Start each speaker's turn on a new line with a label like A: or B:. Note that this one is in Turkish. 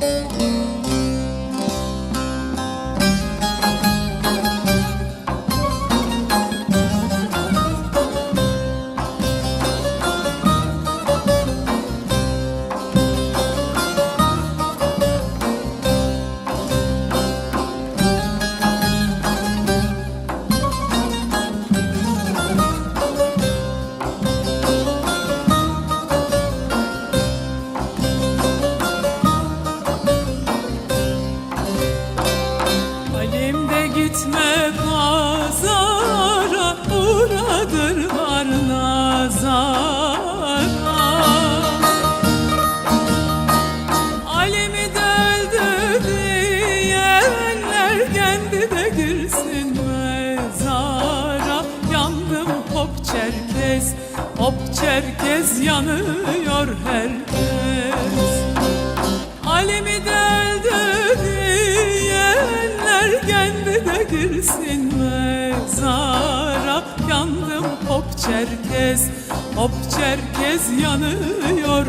A: Thank you. De gitme pazara Uğradırlar nazara. Alemi de öldü diyenler Kendi de girsin mezara. Yandım hop çerkez Hop çerkez yanıyor herkes de girsin mezara? Yandım hop çerkez, hop çerkez yanıyor